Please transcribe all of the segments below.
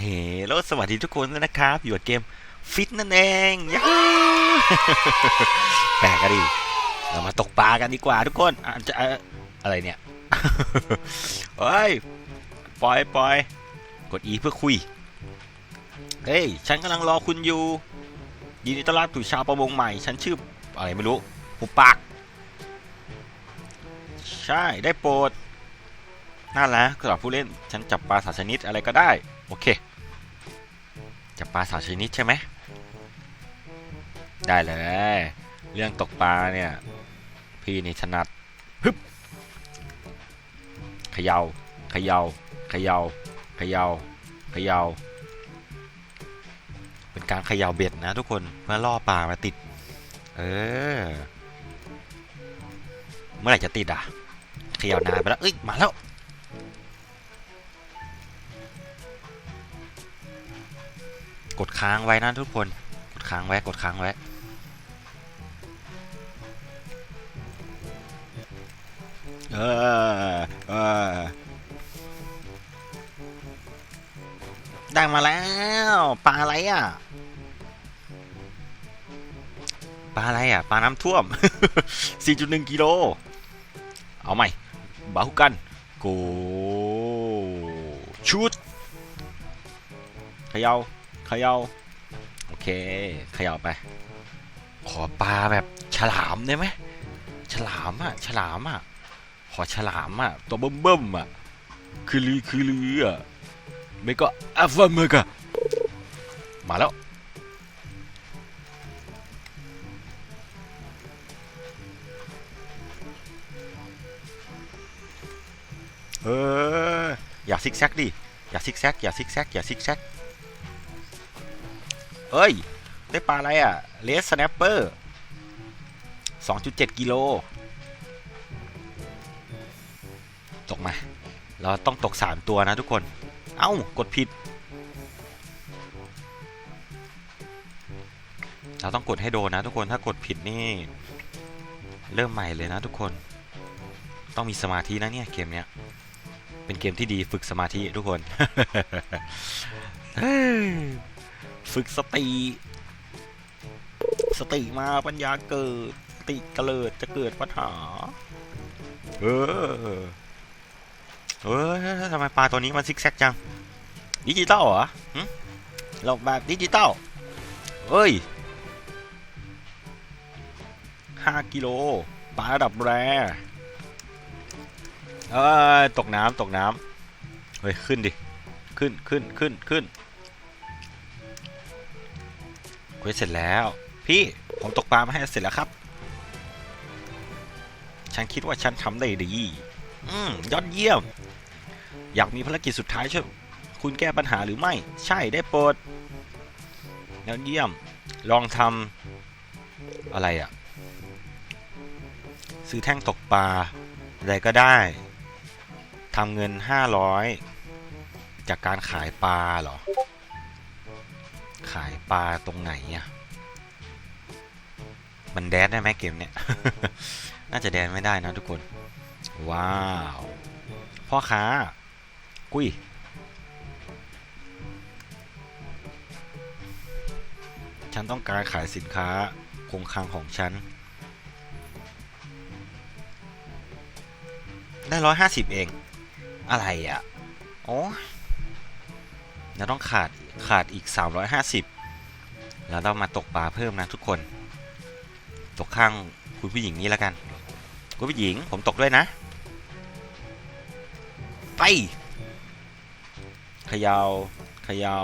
เฮ้แล้วสวัสดีทุกคนนะครับ อยู่กับเกมฟิตนั่นเองยาแปลกกันดิเรามาตกปลากันดีกว่าทุกคนอะจะเอ่ออะไรเนี่ยเฮ้ยปล่อยปล่อยกด E เพื่อคุย เฮ้ย ฉันกำลังรอคุณอยู่ ยินดีต้อนรับสู่ชาวประมงใหม่ ฉันชื่ออะไรไม่รู้หุบปาก ใช่ ได้โปรด น่ารักสำหรับผู้เล่นฉันจับปลาสามชนิดอะไรก็ได้ โอเค จับปลาสามชนิดใช่ไหมได้เลย เรื่องตกปลาเนี่ย พี่นี่ถนัดฮึบเขยา่าเขยา่าเขยา่าเขยา่าเขยา่าเป็นการเขย่าเบ็ดนะทุกคนเมื่อล่อปลามาติด เออ เมื่อไหร่จะติดอะเขย่านานไปแล้วเอ้ยมาแล้ว กดค้างไว้นะทุกคน กดค้างไว้ กดค้างไว้ เออเออได้มาแล้วปลาอะไรอะปลาอะไรอะปลาน้ำท่วม 4.1 กิโล เอาใหม่บาฮุกันโกชุดเขยา่า เขยา่าโอเคเขย่าไป ขอปลาแบบฉลามได้ไหมฉลามอะฉลามอะขอฉลามอะตัวเบิ่มๆอะคือลือคือลืออะไม่ก็อัฟเมกะมาแล้วเอออย่าซิกแซกดิอย่าซิกแซกอย่าซิกแซกอย่าซิกแซก เอ้ย ได้ปลาอะไรอะเลสสแนปเปอร์2.7 กิโล ตกมา เราต้องตก 3 ตัวนะทุกคน เอ้า กดผิด เราต้องกดให้โดนนะทุกคน ถ้ากดผิดนี่ เริ่มใหม่เลยนะทุกคน ต้องมีสมาธินะเนี่ย เกมเนี้ย เป็นเกมที่ดีฝึกสมาธิทุกคน ฝึกสติ สติมาปัญญาเกิดสติเกลิดจะเกิดปัญหา เออเฮ้ยทำไมปลาตัวนี้มันซิกแซกจัง ดิจิตอลเหรอหึหลอกแบบดิจิตอลเฮ้ยห้ากิโลปลาระดับแรเอ้ยตกน้ำตกน้ำเฮ้ย ขึ้นดิ ขึ้นขึ้นขึ้นขึ้น ควสเสร็จแล้ว พี่ผมตกปลามาให้เสร็จแล้วครับ ฉันคิดว่าฉันทำได้ดี อืมยอดเยี่ยม อยากมีภารกิจสุดท้ายช่วยคุณแก้ปัญหาหรือไม่ ใช่ได้โปรดยอดเยี่ยม ลองทำอะไรอะ่ะ ซื้อแท่งตกปลาอะไรก็ได้ทำเงิน 500 จากการขายปลาเหรอายปลาตรงไหนอะ มันแดนได้ไหมเกมเนี้ยน่าจะแดนไม่ได้นะทุกคน ว้าว พ่อค้า กุ้ย ฉันต้องการขายสินค้าคงคลังของฉัน ได้ร้อยห้าสิบเอง อะไรอะ โอ้เราต้องขาด ขาดอีกสามร้อยห้าสิบแล้วเรามาตกปลาเพิ่มนะทุกคน ตกข้างคุณผู้หญิงนี้แล้วกัน คุณผู้หญิงผมตกด้วยนะ ไปเขยา่าเขยา่า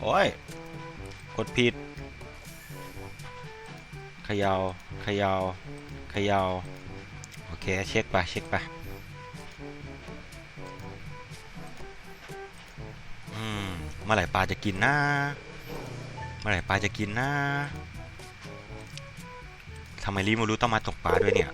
โอ้ยกดผิดเขยา่าเขยา่าเขยา่าโอเค เช็คไป เช็คไป เมื่อไหร่ปลาจะกินนะเมื่อไหร่ปลาจะกินนะทำไมรีโมรู้ต้องมาตกปลาด้วยเนี่ย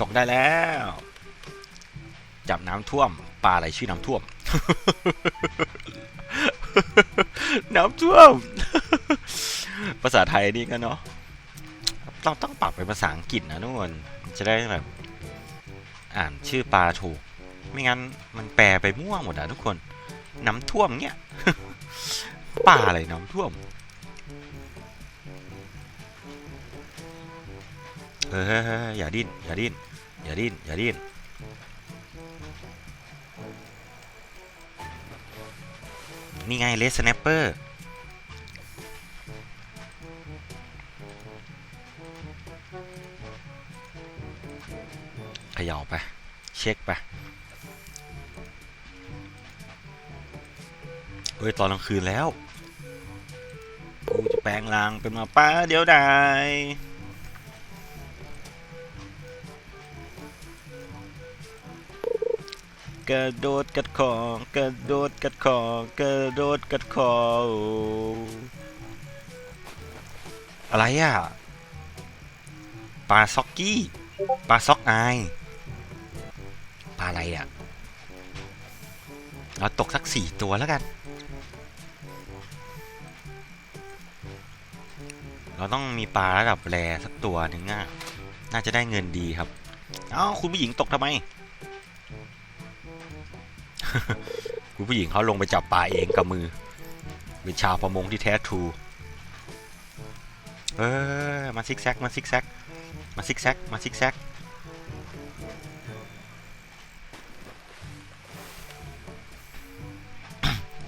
ตกได้แล้ว จับน้ำท่วม ปลาอะไรชื่อน้ำท่วม น้ำท่วม ภาษาไทยนี่ก็เนาะต้องต้องปรับเป็นภาษาอังกฤษนะทุกคนจะได้แบบอ่านชื่อปลาถูก ไม่งั้นมันแปลไปมั่วหมดอะทุกคน น้ำท่วมเนี้ยปลาอะไรน้ำท่วมเอออย่าดิ้นอย่าดิ้นอย่าดิ้นอย่าดิ้น นี่ไงเลสแนปเปอร์ขย่าไป เช็คไปเอ้ย ตอนกลางคืนแล้ว กูจะแปลงร่างเป็นมาป้าเดี๋ยวได้ กระโดดกัดคอกระโดดกัดคอกระโดดกัดคออะไรอะปลาซ็อกกี้ปลาซ็อกอปลาอะไรอะเราตกสักสี่ตัวแล้วกัน เราต้องมีปลาระดับแรสักตัวหนึ่งอะน่าจะได้เงินดีครับ เอ้าคุณผู้หญิงตกทำไม คุณผู้หญิงเขาลงไปจับปลาเองกับมือ เป็นชาวประมงที่แท้ทรูเออมาซิกแซกมาซิกแซกมาซิกแซกมาซิกแซก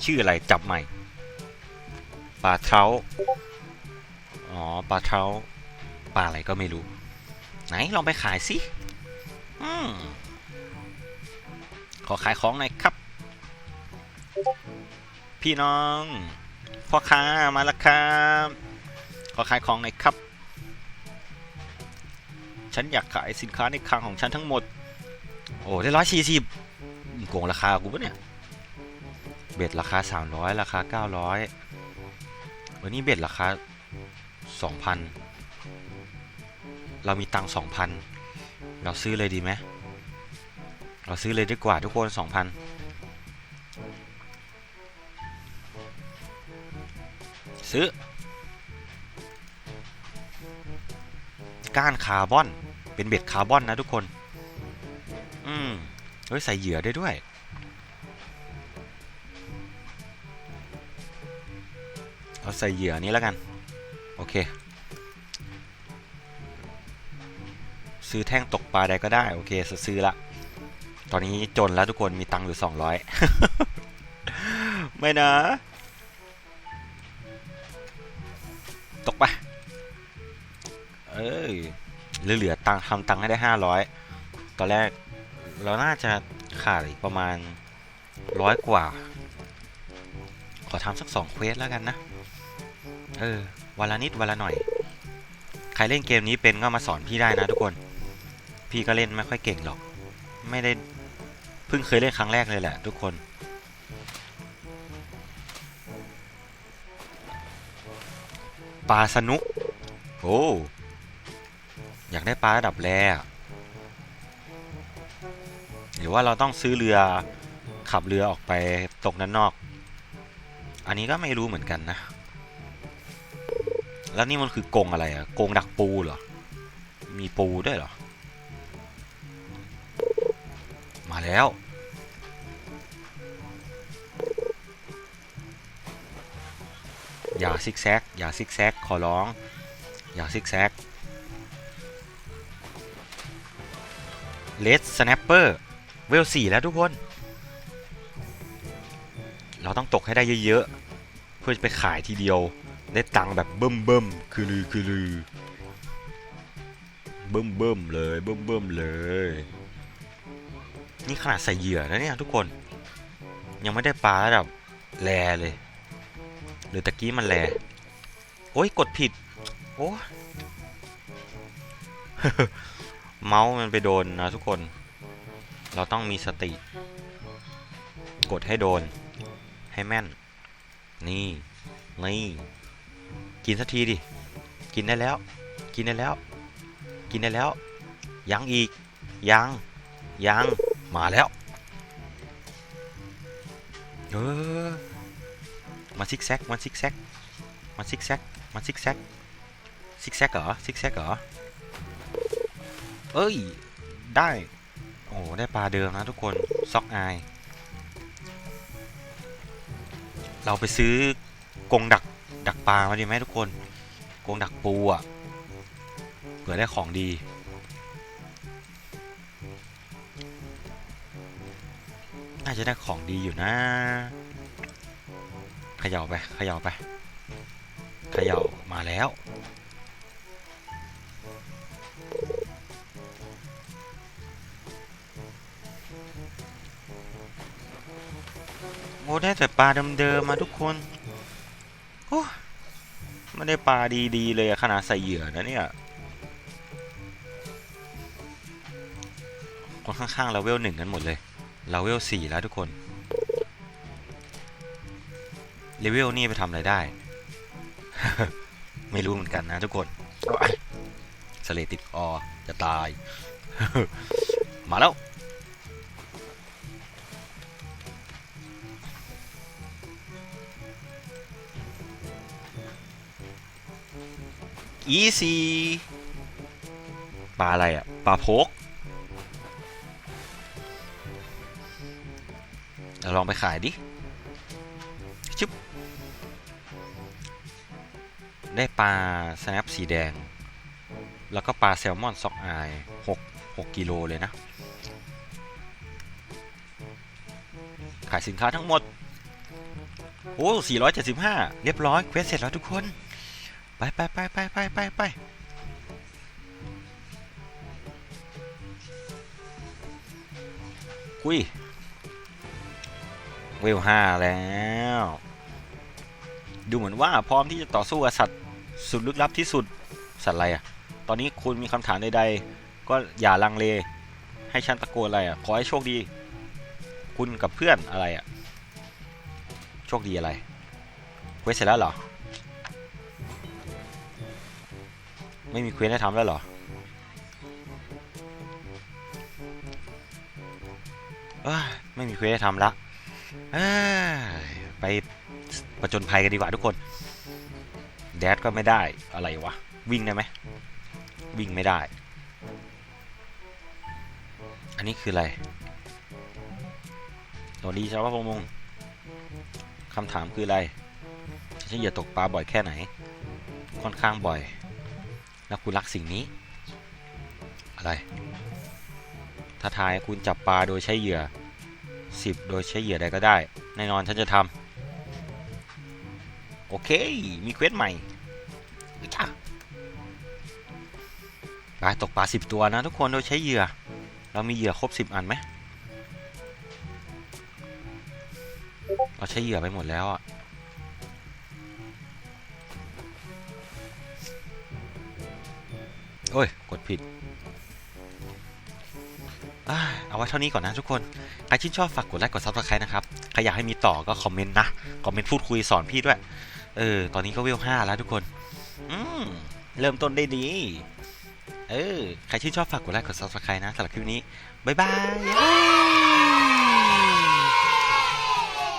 ชื่ออะไรจับใหม่ปลาเท้าอ๋อปลาเท้าปลาอะไรก็ไม่รู้ ไหนลองไปขายสิอืมขอขายของหน่อย พี่น้องพ่อค้ามาแล้วครับขอขายของหน่อยครับ ฉันอยากขายสินค้าในคลังของฉันทั้งหมด โอ้ได้ร้อยสี่สิบโกงราคากูปะเนี่ย เบ็ดราคาสามร้อยราคาเก้าร้อยวันนี้เบ็ดราคาสองพันเรามีตังสองพันเราซื้อเลยดีไหมเราซื้อเลยดีกว่าทุกคนสองพัน ซื้อ ก้านคาร์บอน เป็นเบ็ดคาร์บอนนะทุกคน อืมเฮ้ยใส่เหยื่อได้ด้วยเอาใส่เหยื่อนี้แล้วกัน โอเค ซื้อแท่งตกปลาใดก็ได้ โอเค ซื้อละ ตอนนี้จนแล้วทุกคนมีตังค์อยู่ 200 ไม่นะ ตกไปเอ้ยเหลือๆตังทำตังค์ให้ได้500ตอนแรกเราน่าจะขาดอีกประมาณร้อยกว่า ขอทำสักสองเควสแล้วกันนะ เออ วันละนิดวันละหน่อย ใครเล่นเกมนี้เป็นก็มาสอนพี่ได้นะทุกคน พี่ก็เล่นไม่ค่อยเก่งหรอก ไม่ได้เพิ่งเคยเล่นครั้งแรกเลยแหละทุกคน ปลาสนุกโอ้ อยากได้ปลาระดับแรอะหรือว่าเราต้องซื้อเรือขับเรือออกไปตกด้นนอก อันนี้ก็ไม่รู้เหมือนกันนะ แล้วนี่มันคือกงอะไรอะกงดักปูเหรอ มีปูด้วยเหรอ มาแล้ว อย่าซิกแซกอย่าซิกแซกขอร้อง อย่าซิกแซกเลสสแนปเปอร์เวลสี่แล้วทุกคน เราต้องตกให้ได้เยอะๆ เพื่อจะไปขายทีเดียว ได้ตังค์แบบเบิ่มเบิ่มคือลือคือลือเบิ่มเบิ่มเลยเบิ่มเบิ่มเลย นี่ขนาดใส่เหยื่อนะเนี่ยทุกคน ยังไม่ได้ปลาระดับแรเลย หรือตะกี้มันแรโอ้ยกดผิด โอ้เมาส์มันไปโดนนะทุกคน เราต้องมีสติ กดให้โดน ให้แม่น นี่ นี่ กินสักทีดิ กินได้แล้ว กินได้แล้ว กินได้แล้ว ยังอีก ยัง ยัง มาแล้ว เออ มาซิกแซกมาซิกแซกมาซิกแซกมาซิกแซกซิกแซกเหรอซิกแซกเหรอเอ้ย ได้ โอ้ได้ปลาเดิมนะทุกคน ซอกอาย เราไปซื้อกงดักดักปลามาดีไหมทุกคน กงดักปูอะเผื่อได้ของดีน่าจะได้ของดีอยู่นะ เขย่าไปเขย่าไปเขย่ามาแล้ว โอ้ได้แต่ปลาเดิมๆมาทุกคนโอ้ไม่ได้ปลาดีๆเลยขนาดใส่เหยื่อนะเนี่ยคนข้างๆเราเวลหนึ่งกันหมดเลย เราเวลสี่แล้วทุกคน เลเวลนี่ไปทำอะไรได้ ไม่รู้เหมือนกันนะทุกคนสเลดติดคอจะตาย มาแล้ว อีซีปลาอะไรอะ ปลาโพกเราลองไปขายดิ ได้ปลาสแนปสีแดง แล้วก็ปลาแซลมอนซอกอาย6 6กิโลเลยนะ ขายสินค้าทั้งหมด โอ้475 เรียบร้อย เควสเสร็จแล้วทุกคน ไปไปไปไปไปไปไปคุยเวลห้าแล้ว ดูเหมือนว่าพร้อมที่จะต่อสู้กับสัตว์ สุดลึกลับที่สุดสัตว์อะไรอะ ตอนนี้คุณมีคำถามใดๆ ก็อย่าลังเล ให้ฉันตะโกนอะไรอะ ขอให้โชคดี คุณกับเพื่อนอะไรอะ โชคดีอะไรเควสเสร็จแล้วเหรอ ไม่มีเควสให้ทำแล้วเหรอ ไม่มีเควสให้ทำละไปประจนภัยกันดีกว่าทุกคน แดดก็ไม่ได้อะไรวะ วิ่งได้ไหมวิ่งไม่ได้ อันนี้คืออะไรสวัสดีชาวพระมงคำถามคืออะไรฉันเหยื่อตกปลาบ่อยแค่ไหน ค่อนข้างบ่อย แล้วคุณรักสิ่งนี้ อะไร ถ้าทายคุณจับปลาโดยใช้เหยื่อ 10 โดยใช้เหยื่อใดก็ได้ แน่นอนฉันจะทำ โอเค มีเควสใหม่จ้าปลาตกปลา10ตัวนะทุกคนโดยใช้เหยื่อ เรามีเหยื่อครบ10อันไหม เราใช้เหยื่อไปหมดแล้วอะ โอ้ย กดผิดอเอาไว้เท่านี้ก่อนนะทุกคน ใครชื่นชอบฝากกดไลค์กดซับสไครต์นะครับ ใครอยากให้มีต่อก็คอมเมนต์นะ คอมเมนต์พูดคุยสอนพี่ด้วย เออ ตอนนี้ก็เวลห้าแล้วทุกคน อืม เริ่มต้นได้ดี เออ ใครชื่นชอบฝากกดไลค์กดซับสไครต์นะสำหรับคลิปนี้ บ๊ายบาย